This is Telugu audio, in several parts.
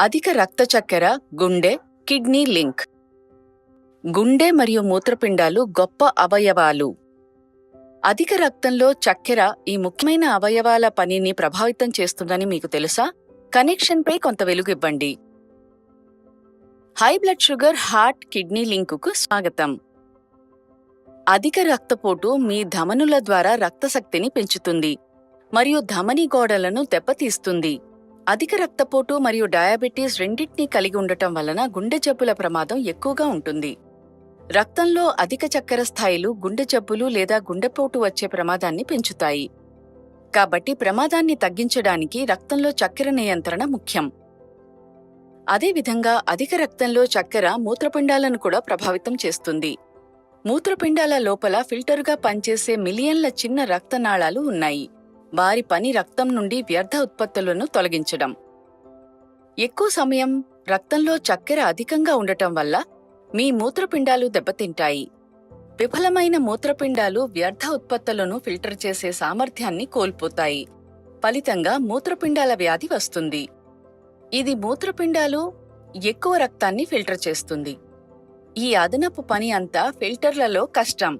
అధిక రక్త చక్కెర గుండె కిడ్నీ లింక్. గుండె మరియు మూత్రపిండాలు గొప్ప అవయవాలు. అధిక రక్తంలో చక్కెర ఈ ముఖ్యమైన అవయవాల పనిని ప్రభావితం చేస్తుందని మీకు తెలుసా? కనెక్షన్పై కొంత వెలుగివ్వండి high blood sugar heart kidney లింకుకు స్వాగతం. అధిక రక్తపోటు మీ ధమనుల ద్వారా రక్తశక్తిని పెంచుతుంది. మరియు ధమని గోడలను దెబ్బతీస్తుంది. అధిక రక్తపోటు మరియు డయాబెటీస్ రెండింటినీ కలిగి ఉండటం వలన గుండె జబ్బుల ప్రమాదం ఎక్కువగా ఉంటుంది. రక్తంలో అధిక చక్కెర స్థాయిలు గుండె జబ్బులు లేదా గుండెపోటు వచ్చే ప్రమాదాన్ని పెంచుతాయి. కాబట్టి ప్రమాదాన్ని తగ్గించడానికి రక్తంలో చక్కెర నియంత్రణ ముఖ్యం. అదేవిధంగా అధిక రక్తంలో చక్కెర మూత్రపిండాలను కూడా ప్రభావితం చేస్తుంది. మూత్రపిండాల లోపల ఫిల్టర్గా పనిచేసే మిలియన్ల చిన్న రక్తనాళాలు ఉన్నాయి. వారి పని రక్తం నుండి వ్యర్థ ఉత్పత్తులను తొలగించడం. ఎక్కువ సమయం రక్తంలో చక్కెర అధికంగా ఉండటం వల్ల మీ మూత్రపిండాలు దెబ్బతింటాయి. విఫలమైన మూత్రపిండాలు వ్యర్థ ఉత్పత్తులను ఫిల్టర్ చేసే సామర్థ్యాన్ని కోల్పోతాయి. ఫలితంగా మూత్రపిండాల వ్యాధి వస్తుంది. ఇది మూత్రపిండాలు ఎక్కువ రక్తాన్ని ఫిల్టర్ చేస్తుంది. ఈ అదనపు పని అంతా ఫిల్టర్లలో కష్టం.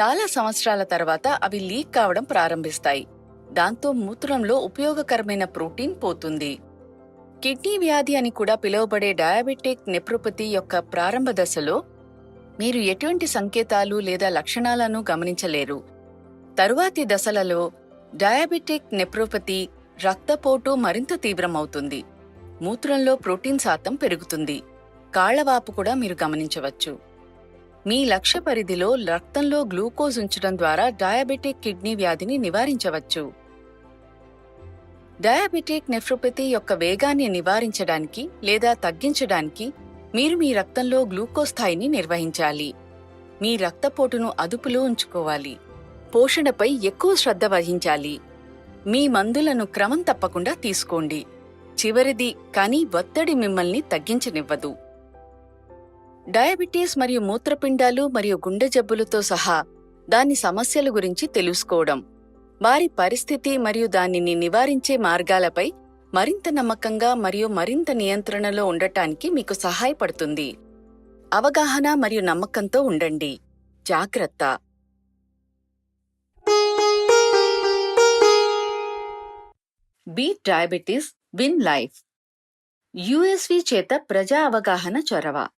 చాలా సంవత్సరాల తర్వాత అవి లీక్ కావడం ప్రారంభిస్తాయి. దాంతో మూత్రంలో ఉపయోగకరమైన ప్రోటీన్ పోతుంది. కిడ్నీ వ్యాధి అని కూడా పిలువబడే డయాబెటిక్ నెప్రోపతి యొక్క ప్రారంభ దశలో మీరు ఎటువంటి సంకేతాలు లేదా లక్షణాలను గమనించలేరు. తరువాతి దశలలో డయాబెటిక్ నెప్రోపతి రక్తపోటు మరింత తీవ్రమవుతుంది. మూత్రంలో ప్రోటీన్ శాతం పెరుగుతుంది. కాళ్ళవాపు కూడా మీరు గమనించవచ్చు. మీ లక్ష్య పరిధిలో రక్తంలో గ్లూకోజ్ ఉంచడం ద్వారా డయాబెటిక్ కిడ్నీ వ్యాధిని నివారించవచ్చు. డయాబెటిక్ నెఫ్రోపతి యొక్క వేగాన్ని నివారించడానికి లేదా తగ్గించడానికి మీరు మీ రక్తంలో గ్లూకోజ్ స్థాయిని నిర్వహించాలి. మీ రక్తపోటును అదుపులో ఉంచుకోవాలి. పోషణపై ఎక్కువ శ్రద్ధ వహించాలి. మీ మందులను క్రమం తప్పకుండా తీసుకోండి. చివరిది కానీ ఒత్తిడి మిమ్మల్ని తగ్గించనివ్వదు. డయాబెటీస్ మరియు మూత్రపిండాలు మరియు గుండె జబ్బులతో సహా దాని సమస్యల గురించి తెలుసుకోవడం. వారి పరిస్థితి మరియు దానిని నివారించే మార్గాలపై మరింత నమ్మకంగా మరియు మరింత నియంత్రణలో ఉండటానికి మీకు సహాయపడుతుంది. అవగాహన మరియు నమ్మకంతో ఉండండి. జాగ్రత్త. Beat diabetes win life. USV చేత ప్రజా అవగాహన చొరవ.